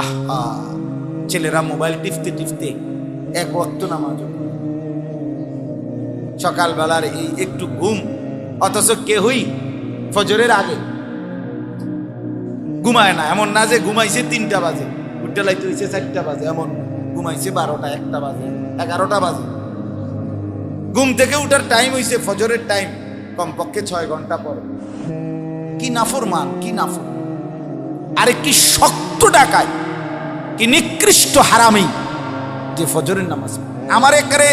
আহা, ছেলেরা মোবাইল টিপতে টিপতে এক ওয়াক্ত নামাজ। সকালবেলার এই একটু ঘুম, অথচ কেহই ফজরের আগে ঘুমায় না। এমন না যে ঘুমাইছে তিনটা বাজে, উঠতে লাইতে হয়েছে চারটা বাজে, এমন ঘুমাইছে বারোটা, একটা বাজে, এগারোটা বাজে। ঘুম থেকে উঠার টাইম হইছে ফজরের টাইম কমপক্ষে ছয় ঘণ্টা পরে। কি নাফর মান কি নাফর আরে কি শক্ত ডাকায়, কি নিকৃষ্ট হারামি। যে ফজরের নামাজ আমার একারে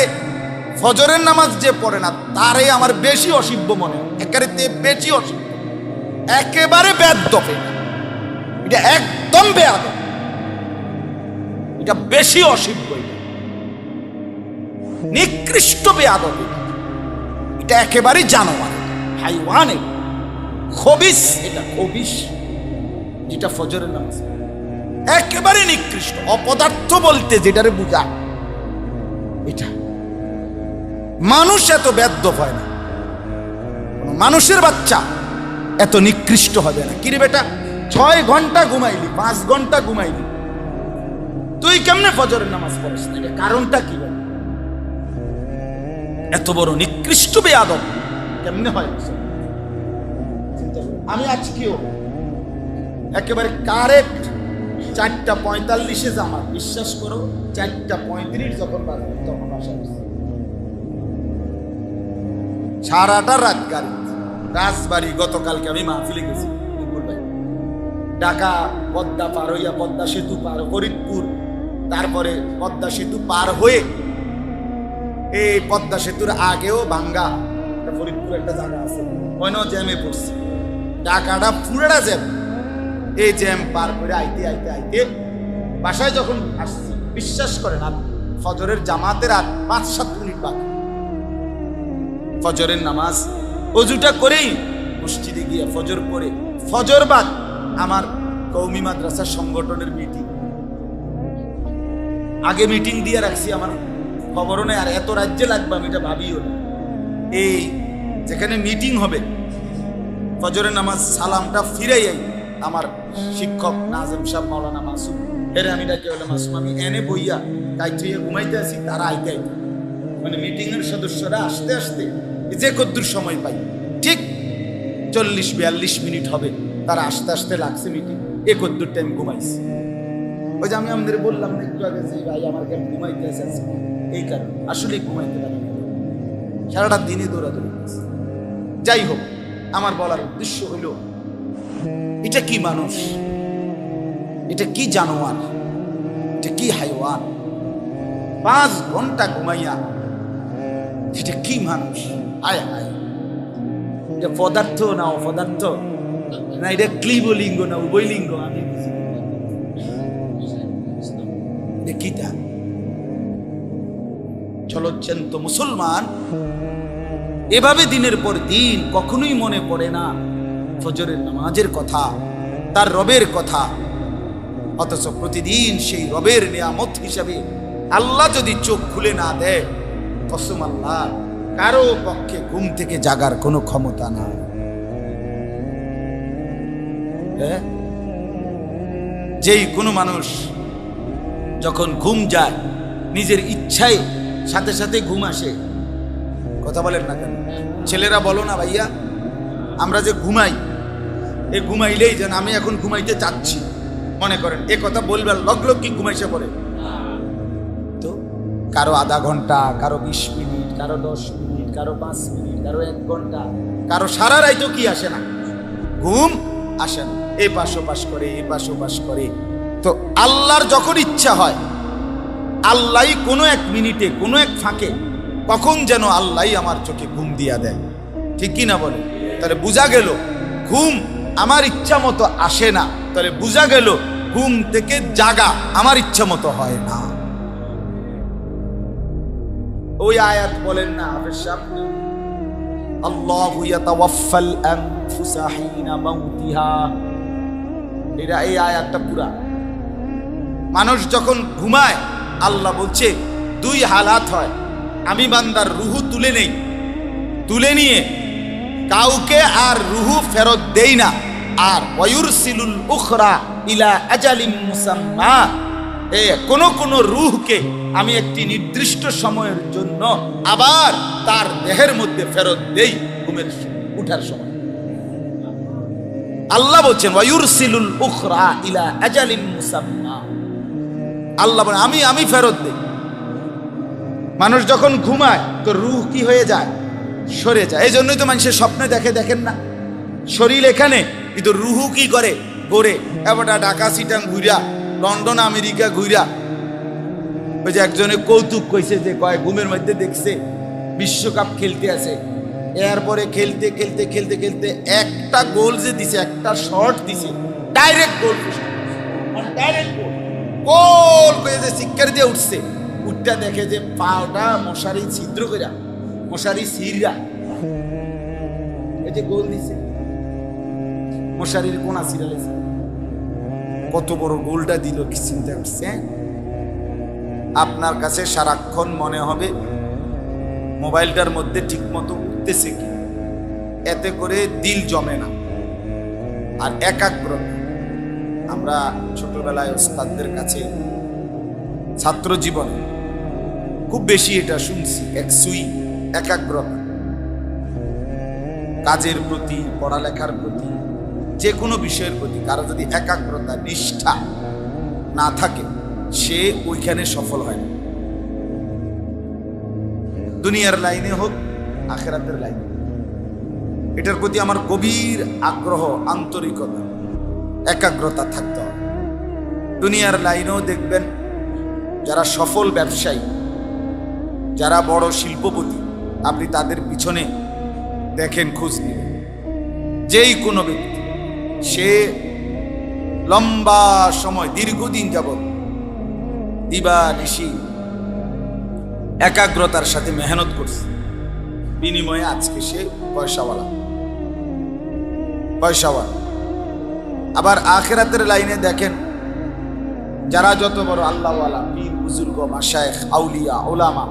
ফজরের নামাজ যে পড়ে না, তারে আমার বেশি অসিব্য মনে। একারে তে বেশি অসিব্য। একেবারে বেদ্য এটা একদম বেয়াদ এটা বেশি অসিব্য। নিকৃষ্ট বেয়াদ এটা। একেবারে জানোয়ার হাইওয়ান। খবিস এটা, খবিস। যেটা ফজরের নামাজ। একেবারে নিকৃষ্ট, অপদার্থ বলতে যেটারে বুঝা এটা। মানুষ এত ব্যর্থ হয় না। মানুষের বাচ্চা এত নিকৃষ্ট হবে না। কিরে বেটা, ছয় ঘণ্টা ঘুমাইলি, পাঁচ ঘণ্টা ঘুমাইলি। তুই কেমনে ফজরের নামাজ পড়িস? না কারণটা কি এত বড় নিকৃষ্ট বেয়াদব কেমনে হয়। আমি আজকেও একেবারে কারেক্ট চারটা পঁয়তাল্লিশে জামা বিশ্বাস করো, চারটা পঁয়ত্রিশ যখন বাজবে, তখন আসা সারাটা রাত গাড়ি। রাজবাড়ি, গতকালকে আমি মাহফিলে গেছি ঢাকা পদ্মা পার হইয়া পদ্মা সেতু পার, ফরিদপুর, তারপরে পদ্মা সেতু পার হয়ে এই পদ্মা সেতুর আগেও ভাঙ্গা ফরিদপুর একটা জায়গা আছে। ওইনাও জ্যামে পড়ছে। ঢাকাটা পুরোটা জ্যাম এই জ্যাম পার করে আইতে আইতে আইতে, বাসায় যখন আসছি, বিশ্বাস করেন আর ফজরের জামাতের আর পাঁচ, সাত মিনিট বাকি। ফজরের নামাজ অজুটা করেই মসজিদে গিয়ে ফজর পরে ফজর বাদ আমার কৌমি মাদ্রাসার সংগঠনের মিটিং আগে মিটিং দিয়ে রাখছি, আমার খবরও নেই, আর এত রাজ্যে লাগবে আমি এটা ভাবিও না। এই যেখানে মিটিং হবে, ফজরের নামাজ সালামটা ফিরাই আই আমার শিক্ষক নাজেম সাহেব, মাওলানা মাসুম। এরে আমি ডাকে বলে মাসুম, আমি এনে বইয়া তাই তুই ঘুমাইতে আসি তারা আইতে আইতে। মানে মিটিং এর সদস্যরা আসতে আসতে যে কদ্দুর সময় পাই, ঠিক চল্লিশ বিয়াল্লিশ মিনিট হবে, তারা আসতে আসতে লাগছে মিটিং এ কদ্দুর টাইম ঘুমাইছি। ওই যে আমি আমাদের বললাম না একটু আগে যে ভাই আমার কেমন ঘুমাইতে আসে আজকে। এই কারণে। আসলে ঘুমাইতে পারি সারাটা দিনে দৌড়াদৌড়ি যাই হোক, আমার বলার উদ্দেশ্য হলো এটা কি মানুষ? এটা কি জানোয়ার? এটা কি হাইওয়ান? পাঁচ ঘণ্টা ঘুমাইয়া এটা কি মানুষ? আয় হায়। এটা পদার্থ না অপদার্থ? না এটা ক্লিবলিঙ্গ না উভয়লিঙ্গ? আমি বুঝি না। এটা কিটা? মুসলমান। এভাবে দিনের পর দিন কখনোই মনে পড়ে না। ফজরের নামাজের কথা, তার রবের কথা। অথচ প্রতিদিন সেই রবের নিয়ামত হিসাবে আল্লাহ যদি চোখ খুলে না দেয়, কসম আল্লাহ, কারও পক্ষে ঘুম থেকে জাগার কোনো ক্ষমতা না হ্যাঁ? যেই কোনো মানুষ যখন ঘুম যায়, নিজের ইচ্ছায় সাথে সাথে ঘুম আসে। কথা বলেন না কেন? ছেলেরা বলো না ভাইয়া, আমরা যে ঘুমাই এ ঘুমাইলেই যেন আমি এখন ঘুমাইতে চাচ্ছি। মনে করেন, এ কথা বলবেন লগ লগ কি ঘুমাইছে পরে? তো কারও আধা ঘণ্টা, কারও বিশ মিনিট, কারও দশ মিনিট, কারও পাঁচ মিনিট, কারও এক ঘণ্টা, কারও সারা রাইতো কি আসে না? ঘুম আসে না। এ পাশ পাশ করে, এ পাশ পাশ করে। তো আল্লাহর যখন ইচ্ছা হয়, আল্লাহ কোনো এক মিনিটে, কোনো এক ফাঁকে কখন যেন আল্লাহ আমার চোখে ঘুম দিয়া দেয়। ঠিক কি না বলে? তাহলে বোঝা গেল, ঘুম আমার ইচ্ছা মতো আসে না। তাহলে বোঝা গেল ঘুম থেকে জাগা আমার ইচ্ছা মতো হয় না। ওই আয়াত বলেন না হাফেজ সাহেব? আল্লাহু ইয়াতাওয়াফাল আনফুসা হিনা মাউতিহা। এটা এই আয়াতটা পুরা। মানুষ যখন ঘুমায়, আল্লাহ বলছে, দুই হালাত হয়। আমি বান্দার রুহু তুলে নেই। তুলে নিয়ে কাউকে আর রুহু ফেরত দেই না। আর ওয়ুরসিলুল উখরা ইলা আজালিম মুসাম্মা। এ কোন কোন রূহকে আমি একটি নির্দিষ্ট সময়ের জন্য আবার তার দেহের মধ্যে ফেরত দেই ঘুমের উঠার সময়। আল্লাহ বলছেন, ওয়ুরসিলুল উখরা ইলা আজালিম মুসাম্মা। আল্লাহ বলেন, আমি আমি ফেরত দেই। মানুষ যখন ঘুমায়, তো রুহ কি হয়ে যায়? সরে যায়। এই জন্যই তো মানুষের স্বপ্নে দেখে, দেখেন না। শরীর এখানে কিন্তু রুহু কি করে? গড়ে এবারটা ঢাকা, সিটাং ঘুরা লন্ডন, আমেরিকা ঘুরা ওই যে একজনে কৌতুক কইছে যে, কয়, ঘুমের মধ্যে দেখছে বিশ্বকাপ খেলতে আছে। এরপরে খেলতে খেলতে খেলতে খেলতে একটা গোল যে দিছে, একটা শট দিছে, ডাইরেক্ট গোল ডাইরেক্ট গোল। করে যে শিক্ষার দিয়ে উঠছে। উঠটা দেখে যে পাওটা মশারি ছিদ্র করে মশারি সিরা এই যে গোল দিছে। মশারির কোনা সিরালেছে কত বড় গোলটা দিল, কি চিন্তা করছে হ্যাঁ? আপনার কাছে সারাক্ষণ মনে হবে, মোবাইলটার মধ্যে ঠিকমতো উঠতেছে কি? এতে করে দিল জমে না। আর একাগ্র আমরা ছোটবেলায় ওস্তাদদের কাছে ছাত্র জীবনে খুব বেশি এটা শুনছি, এক সুই, একাগ্রতা। কাজের প্রতি, পড়ালেখার প্রতি যে কোনো বিষয়ের প্রতি কারও যদি একাগ্রতা, নিষ্ঠা না থাকে, সে ওইখানে সফল হয় না। দুনিয়ার লাইনে হোক, আখেরাতের লাইনে। এটার প্রতি আমার গভীর আগ্রহ, আন্তরিকতা, একাগ্রতা থাকতে হবে। দুনিয়ার লাইনেও দেখবেন, যারা সফল ব্যবসায়ী, যারা বড় শিল্পপতি, আপনি তাদের পিছনে দেখেন, খোঁজ নেবেন। যেই কোনো ব্যক্তি সে লম্বা সময়, দীর্ঘদিন যাবৎ দিবা নিশি একাগ্রতার সাথে মেহনত করছে। বিনিময়ে আজকে সে পয়সাওয়ালা। পয়সাওয়ালা। আবার আখেরাতের লাইনে দেখেন, যারা যত বড় আল্লাহওয়ালা, পীর, বুজুর্গ মাসায়েখ আউলিয়া, ওলামা,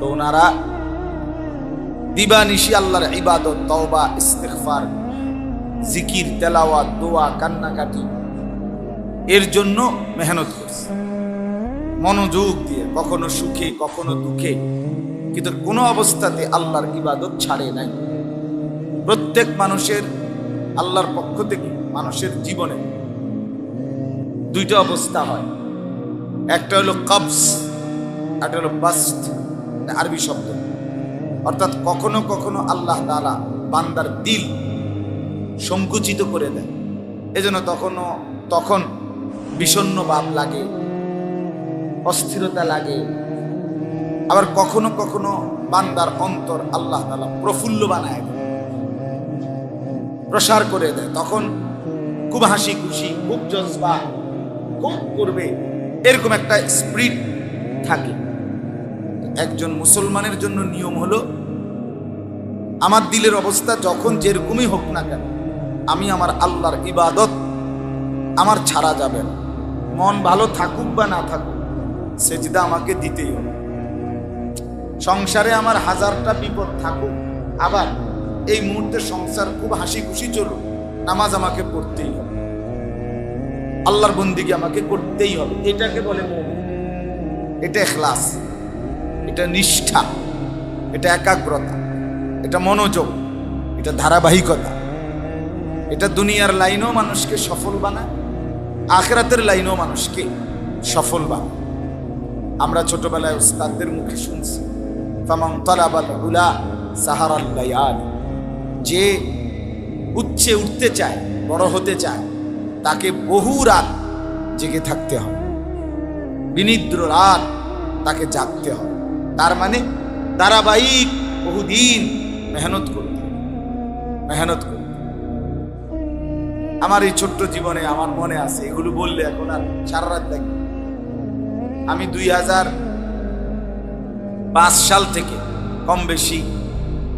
তো ওনারা দিবা নিশি আল্লাহর ইবাদত, তওবা, ইস্তেগফার জিকির, তেলাওয়াত, দোয়া, কান্নাকাটি, এর জন্য মেহনত করছে। মনোযোগ দিয়ে, কখনো সুখে, কখনো দুঃখে, কিন্তু কোনো অবস্থাতে আল্লাহর ইবাদত ছাড়ে নাই। প্রত্যেক মানুষের আল্লাহর পক্ষ থেকে, মানুষের জীবনে দুইটা অবস্থা হয়। একটা হলো কবস একটা হলো বাস্ট আরবি শব্দ। অর্থাৎ কখনো কখনো আল্লাহ তাআলা বান্দার দিল সংকুচিত করে দেয়। এজন্য তখনও তখন বিষণ্ণ ভাব লাগে, অস্থিরতা লাগে। আবার কখনো কখনো বান্দার অন্তর আল্লাহ তাআলা প্রফুল্ল বানায় প্রসার করে দেয়। তখন খুব হাসি খুশি, খুব জজবা, খুব করবে এরকম একটা স্প্রিট থাকে। একজন মুসলমানের জন্য নিয়ম হলো, আমার দিলের অবস্থা যখন যেরকমই হোক না কেন আমি আমার আল্লাহর ইবাদত আমার ছাড়া যাবে মন ভালো থাকুক বা না থাকুক, সেজদা আমাকে দিতেই হবে। সংসারে আমার হাজারটা বিপদ থাকুক, আবার এই মুহূর্তে সংসার খুব হাসি খুশি চলুক, নামাজ আমাকে পড়তেই হবে। আল্লাহর বন্দিকে আমাকে করতেই হবে, এটাকে বলে। এটা এখলাস, এটা নিষ্ঠা, এটা একাগ্রতা, এটা মনোযোগ, এটা ধারাবাহিকতা। এটা দুনিয়ার লাইনেও মানুষকে সফল বানায়, আখরাতের লাইনেও মানুষকে সফল বানায়। আমরা ছোটবেলায় উস্তাদদের মুখে শুনছি হুলা সাহারাল যে উচ্চে উঠতে চায়, বড় হতে চায়, তাকে বহু রাত জেগে থাকতে হবে বিনিদ্র রাত তাকে জাগতে হবে তার মানে ধারাবাহিক বহুদিন মেহনত করতে মেহনত করতে। আমার এই ছোট্ট জীবনে আমার মনে আছে, এগুলো বললে এখন আর সারা রাত লাগবে আমি দুই হাজার পাঁচ সাল থেকে কম বেশি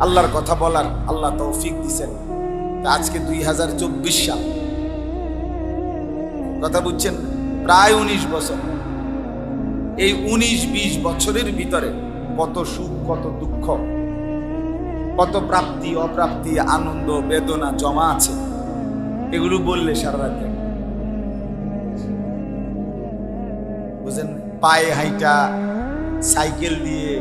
আল্লাহর কথা বলার আল্লাহ তৌফিক দিছেন। আজকে দুই হাজার চব্বিশ সাল। কথা বুঝছেন? প্রায় উনিশ বছর। এই উনিশ বিশ বছরের ভিতরে কত সুখ, কত দুঃখ, কত প্রাপ্তি, অপ্রাপ্তি, আনন্দ, বেদনা জমা আছে। এগুলো বললে সারা রাত বুঝেন পায়ে হাইটা সাইকেল দিয়ে